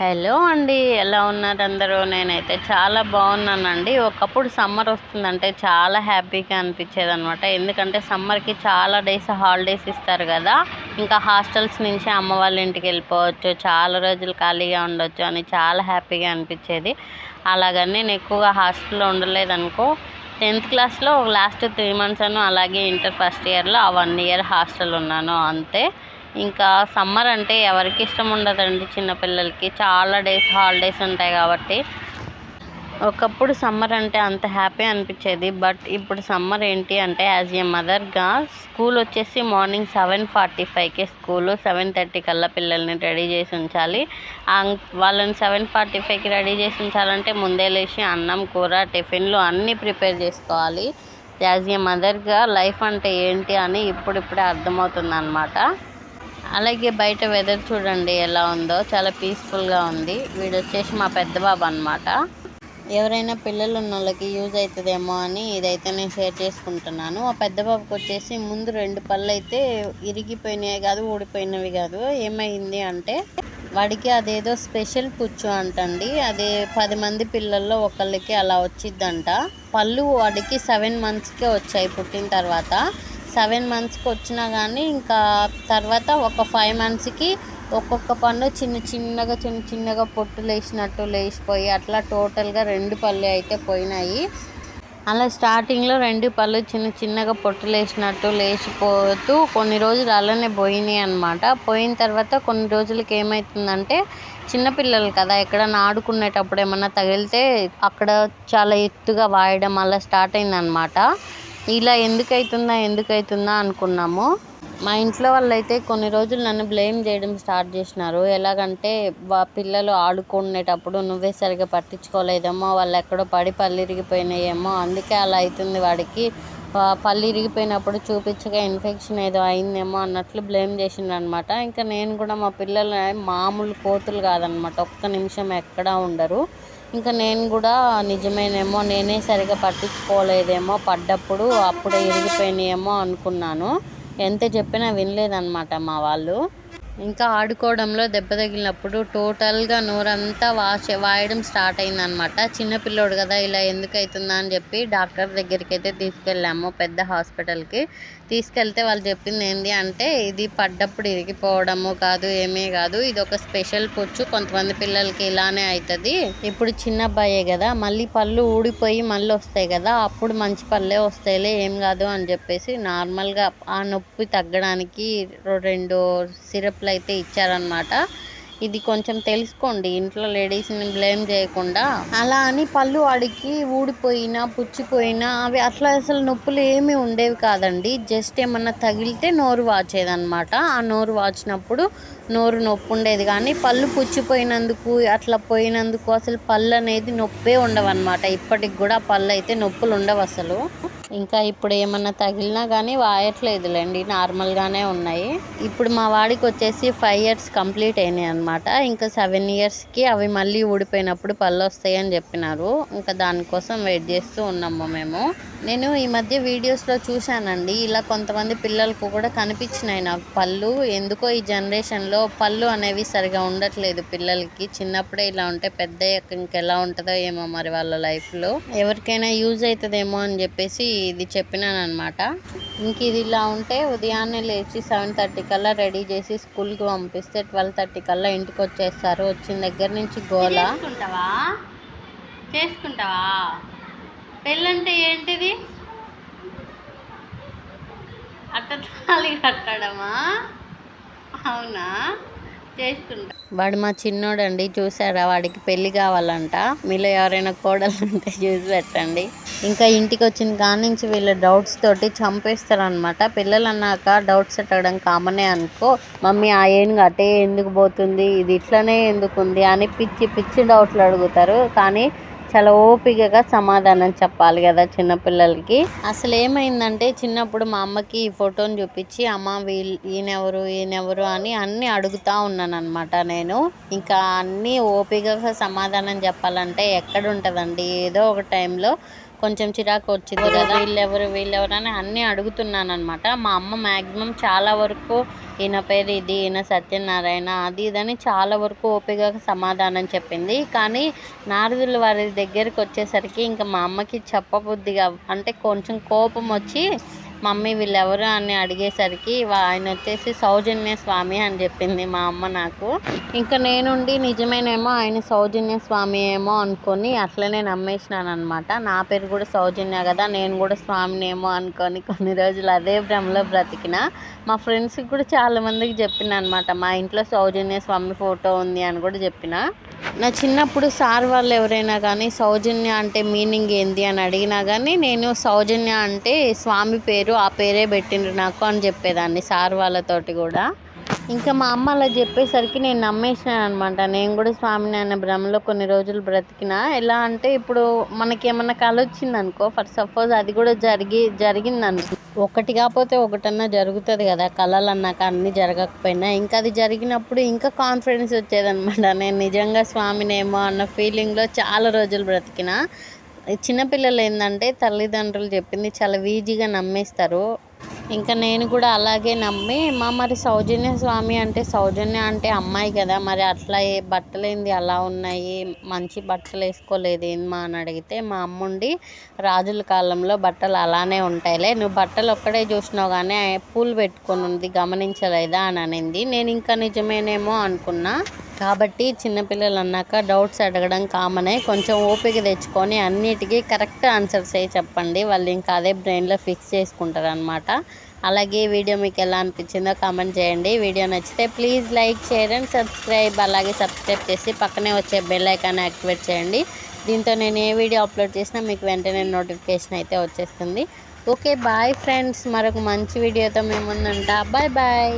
Hello అండి ఎలా ఉన్నారు అందరూ? నేనైతే చాలా బాగున్నానండి. ఒకప్పుడు సమ్మర్ వస్తుందంటే చాలా హ్యాపీగా అనిపించేది అనమాట ఎందుకంటే సమ్మర్కి చాలా డేస్ హాలిడేస్ ఇస్తారు కదా. ఇంకా హాస్టల్స్ నుంచి అమ్మ వాళ్ళ ఇంటికి వెళ్ళిపోవచ్చు. చాలా రోజులు ఖాళీగా ఉండొచ్చు అని చాలా హ్యాపీగా అనిపించేది. అలాగని నేను ఎక్కువగా హాస్టల్లో ఉండలేదనుకో టెన్త్ క్లాస్లో లాస్ట్ త్రీ మంత్స్ అను అలాగే ఇంటర్ ఫస్ట్ ఇయర్లో ఆ వన్ ఇయర్ హాస్టల్ ఉన్నాను. అంతే. ఇంకా సమ్మర్ అంటే ఎవరికి ఇష్టం ఉండదండి చిన్నపిల్లలకి. చాలా డేస్ హాలిడేస్ ఉంటాయి కాబట్టి. ఒకప్పుడు సమ్మర్ అంటే అంత హ్యాపీ అనిపించేది. బట్ ఇప్పుడు సమ్మర్ ఏంటి అంటే యాజ్ ఏ మదర్గా స్కూల్ వచ్చేసి మార్నింగ్ సెవెన్ ఫార్టీ ఫైవ్కి స్కూల్. సెవెన్ థర్టీ కల్లా పిల్లల్ని రెడీ చేసి ఉంచాలి. వాళ్ళని సెవెన్ ఫార్టీ ఫైవ్కి రెడీ చేసి ఉంచాలంటే ముందే లేచి అన్నం కూర టిఫిన్లు అన్నీ ప్రిపేర్ చేసుకోవాలి. యాజ్ ఏ మదర్గా లైఫ్ అంటే ఏంటి అని ఇప్పుడిప్పుడే అర్థమవుతుంది అనమాట అలాగే బయట వెదర్ చూడండి ఎలా ఉందో. చాలా పీస్ఫుల్గా ఉంది. వీడు వచ్చేసి మా పెద్ద బాబు అనమాట ఎవరైనా పిల్లలు ఉన్న వాళ్ళకి యూజ్ అవుతుందేమో అని ఇదైతే నేను షేర్ చేసుకుంటున్నాను. ఆ పెద్ద బాబుకి వచ్చేసి ముందు రెండు పళ్ళు అయితే ఇరిగిపోయినాయి కాదు ఊడిపోయినవి కాదు. ఏమైంది అంటే వాడికి అదేదో స్పెషల్ పుచ్చు అంటండి. అది పది మంది పిల్లల్లో ఒకళ్ళకి అలా వచ్చిద్దంట. పళ్ళు వాడికి సెవెన్ మంత్స్కే వచ్చాయి పుట్టిన తర్వాత. సెవెన్ మంత్స్కి వచ్చినా కానీ ఇంకా తర్వాత ఒక ఫైవ్ మంత్స్కి ఒక్కొక్క పన్ను చిన్న చిన్నగా చిన్న చిన్నగా పొట్టు లేచినట్టు లేచిపోయి అట్లా టోటల్గా రెండు పళ్ళు అయితే పోయినాయి. అలా స్టార్టింగ్లో రెండు పళ్ళు చిన్న చిన్నగా పొట్టు లేచినట్టు లేచిపోతూ కొన్ని రోజులు అలానే పోయినాయి అనమాట పోయిన తర్వాత కొన్ని రోజులకి ఏమవుతుందంటే చిన్నపిల్లలు కదా ఎక్కడన్నా ఆడుకునేటప్పుడు ఏమన్నా తగిలితే అక్కడ చాలా ఎత్తుగా వాయడం అలా స్టార్ట్ అయిందనమాట ఇలా ఎందుకు అవుతుందా ఎందుకు అవుతుందా అనుకున్నాము. మా ఇంట్లో వాళ్ళైతే కొన్ని రోజులు నన్ను బ్లేమ్ చేయడం స్టార్ట్ చేసినారు. ఎలాగంటే వా పిల్లలు ఆడుకునేటప్పుడు నువ్వే సరిగా పట్టించుకోలేదేమో వాళ్ళు ఎక్కడో పడి పళ్ళు ఇరిగిపోయినాయేమో అందుకే అలా అవుతుంది వాడికి. పళ్ళు ఇరిగిపోయినప్పుడు చూపించగా ఇన్ఫెక్షన్ ఏదో అయిందేమో అన్నట్లు బ్లేమ్ చేసిండ్రు అనమాట ఇంకా నేను కూడా మా పిల్లలు మామూలు కోతులు కాదనమాట. ఒక్క నిమిషం ఎక్కడా ఉండరు. ఇంకా నేను కూడా నిజమేనేమో నేనే సరిగా పట్టించుకోలేదేమో పడ్డప్పుడు అప్పుడే ఇరిగిపోయినాయేమో అనుకున్నాను. ఎంత చెప్పినా వినలేదన్నమాట మా వాళ్ళు. ఇంకా ఆడుకోవడంలో దెబ్బ తగిలినప్పుడు టోటల్గా నోరంతా వాష్ వాయడం స్టార్ట్ అయిందనమాట. చిన్నపిల్లోడు కదా ఇలా ఎందుకు అవుతుందా అని చెప్పి డాక్టర్ దగ్గరికి అయితే తీసుకెళ్ళాము పెద్ద హాస్పిటల్కి. తీసుకెళ్తే వాళ్ళు చెప్పింది ఏంటి అంటే ఇది పడ్డప్పుడు ఇరిగిపోవడము కాదు ఏమీ కాదు ఇది ఒక స్పెషల్ పొచ్చు కొంతమంది పిల్లలకి ఇలానే అవుతుంది ఇప్పుడు చిన్న అబ్బాయే కదా మళ్ళీ పళ్ళు ఊడిపోయి మళ్ళీ వస్తాయి కదా అప్పుడు మంచి పళ్ళే వస్తాయిలే ఏం కాదు అని చెప్పేసి నార్మల్గా ఆ నొప్పి తగ్గడానికి రెండు సిరప్లు అయితే ఇచ్చారనమాట ఇది కొంచెం తెలుసుకోండి ఇంట్లో లేడీస్ని బ్లేమ్ చేయకుండా. అలా అని పళ్ళు వాడికి ఊడిపోయినా పుచ్చిపోయినా అవి అట్లా అసలు నొప్పులు ఏమీ ఉండేవి కాదండి. జస్ట్ ఏమన్నా తగిలితే నోరు వాచేదనమాట ఆ నోరు వాచినప్పుడు నోరు నొప్పి ఉండేది. కానీ పళ్ళు పుచ్చిపోయినందుకు అట్లా పోయినందుకు అసలు పళ్ళు అనేది నొప్పే ఉండవన్నమాట. ఇప్పటికి కూడా పళ్ళు అయితే నొప్పులు ఉండవు అసలు. ఇంకా ఇప్పుడు ఏమన్నా తగిలినా కానీ వాయట్లేదులేండి నార్మల్గానే ఉన్నాయి. ఇప్పుడు మా వాడికి వచ్చేసి ఫైవ్ ఇయర్స్ కంప్లీట్ అయినాయి అనమాట ఇంకా సెవెన్ ఇయర్స్కి అవి మళ్ళీ ఊడిపోయినప్పుడు పళ్ళు వస్తాయని చెప్పినారు. ఇంకా దానికోసం వెయిట్ చేస్తూ ఉన్నాము మేము. నేను ఈ మధ్య వీడియోస్లో చూశానండి. ఇలా కొంతమంది పిల్లలకు కూడా కనిపించినాయి నాకు పళ్ళు. ఎందుకో ఈ జనరేషన్లో పళ్ళు అనేవి సరిగా ఉండట్లేదు పిల్లలకి. చిన్నప్పుడే ఇలా ఉంటే పెద్ద ఇంకెలా ఉంటుందో ఏమో మరి వాళ్ళ లైఫ్లో ఎవరికైనా యూజ్ అవుతుందేమో అని చెప్పేసి ఇది చెప్పినానమాట ఇంక ఇది ఇలా ఉంటే ఉదయాన్నే లేచి సెవెన్ థర్టీ కల్లా రెడీ చేసి స్కూల్కి పంపిస్తే ట్వెల్వ్ థర్టీ కల్లా ఇంటికి వచ్చేస్తారు. వచ్చిన దగ్గర నుంచి గోల. చేసుకుంటావా? చేసుకుంటావా? పెళ్ళంటే ఏంటిది? అట్ట తాళి కట్టడమా? అవునా? చేసుకుంటా. వాడు మా చిన్నోడండి చూసారా వాడికి పెళ్ళి కావాలంట. మీలో ఎవరైనా కోడలు ఉంటే చూసి పెట్టండి. ఇంకా ఇంటికి వచ్చిన కాడి నుంచి వీళ్ళ డౌట్స్ తోటి చంపేస్తారనమాట పిల్లలు అన్నాక డౌట్స్ పెట్టడం కామనే అనుకో మమ్మీ ఆ ఏనుగు అటే ఎందుకు పోతుంది? ఇది ఇట్లనే ఎందుకు ఉంది అని పిచ్చి పిచ్చి డౌట్లు అడుగుతారు. కానీ చాలా ఓపికగా సమాధానం చెప్పాలి కదా చిన్నపిల్లలకి అసలు ఏమైందంటే చిన్నప్పుడు మా అమ్మకి ఈ ఫోటోని చూపించి అమ్మ వీళ్ళు ఈయనెవరు ఈయనెవరు అని అన్నీ అడుగుతా ఉన్నాను అనమాట నేను. ఇంకా అన్నీ ఓపికగా సమాధానం చెప్పాలంటే ఎక్కడ ఉంటుందండి ఏదో ఒక టైంలో కొంచెం చిరాకు వచ్చింది కదా. వీళ్ళెవరు వీళ్ళెవరు అని అన్నీ అడుగుతున్నాను అనమాట మా అమ్మ మ్యాక్సిమం చాలా వరకు ఈయన పేరు ఇది ఈయన సత్యనారాయణ అది ఇదని చాలా వరకు ఓపికగా సమాధానం చెప్పింది. కానీ నారదుల వారి దగ్గరికి వచ్చేసరికి ఇంకా మా అమ్మకి చెప్పబుద్ధిగా అంటే కొంచెం కోపం వచ్చి మమ్మీ వీళ్ళెవరు అని అడిగేసరికి ఆయన వచ్చేసి సౌజన్య స్వామి అని చెప్పింది మా అమ్మ నాకు. ఇంకా నేనుండి నిజమేనేమో ఆయన సౌజన్య స్వామి ఏమో అనుకొని అట్లనే నమ్మేసినాను అనమాట నా పేరు కూడా సౌజన్య కదా నేను కూడా స్వామినేమో అనుకొని కొన్ని రోజులు అదే భ్రమలో బ్రతికిన. మా ఫ్రెండ్స్కి కూడా చాలా మందికి చెప్పిన అనమాట మా ఇంట్లో సౌజన్య స్వామి ఫోటో ఉంది అని కూడా చెప్పిన. నా చిన్నప్పుడు సార్ వాళ్ళు ఎవరైనా కానీ సౌజన్య అంటే మీనింగ్ ఏంది అని అడిగినా కానీ నేను సౌజన్య అంటే స్వామి పేరు ఆ పేరే పెట్టిండ్రు నాకు అని చెప్పేదాన్ని సార్ వాళ్ళతోటి కూడా. ఇంకా మా అమ్మ అలా చెప్పేసరికి నేను నమ్మేసాను అనమాట నేను కూడా స్వామిని అనే భ్రమలో కొన్ని రోజులు బ్రతికిన. ఎలా అంటే ఇప్పుడు మనకి ఏమన్నా కళ వచ్చింది అనుకో ఫర్ సపోజ్ అది కూడా జరిగి జరిగింది అనుకో ఒకటి కాకపోతే ఒకటన్నా జరుగుతుంది కదా కళలు అన్నాక అన్నీ జరగకపోయినా. ఇంకా అది జరిగినప్పుడు ఇంకా కాన్ఫిడెన్స్ వచ్చేదనమాట నేను నిజంగా స్వామినేమో అన్న ఫీలింగ్లో చాలా రోజులు బ్రతికిన. చిన్నపిల్లలు ఏంటంటే తల్లిదండ్రులు చెప్పింది చాలా ఈజీగా నమ్మేస్తారు. ఇంకా నేను కూడా అలాగే నమ్మి మా మరి సౌజన్య స్వామి అంటే సౌజన్య అంటే అమ్మాయి కదా మరి అట్లా ఏ బట్టలు ఏంది అలా ఉన్నాయి మంచి బట్టలు వేసుకోలేదు ఏంమా అని అడిగితే మా అమ్ముండి రాజుల కాలంలో బట్టలు అలానే ఉంటాయిలే నువ్వు బట్టలు ఒక్కడే చూసినావు కానీ పూలు పెట్టుకొని ఉంది గమనించలేదా అని అనింది. నేను ఇంకా నిజమేనేమో అనుకున్నా. కాబట్టి చిన్నపిల్లలు అన్నాక డౌట్స్ అడగడం కామనే కొంచెం ఓపిక తెచ్చుకొని అన్నిటికీ కరెక్ట్ ఆన్సర్స్ చెప్పండి. వాళ్ళు ఇంకా అదే బ్రెయిన్లో ఫిక్స్ చేసుకుంటారు అనమాట అలాగే వీడియో మీకు ఎలా అనిపించిందో కామెంట్ చేయండి. వీడియో నచ్చితే please like share and subscribe అలాగే సబ్స్క్రైబ్ చేసి పక్కనే వచ్చే బెల్ ఐకాన్ యాక్టివేట్ చేయండి. దీంతో నేను ఏ వీడియో అప్లోడ్ చేసినా మీకు వెంటనే నోటిఫికేషన్ అయితే వచ్చేస్తుంది. ఓకే బాయ్ ఫ్రెండ్స్ మరొక మంచి వీడియోతో మేము ముందుంటా. Bye bye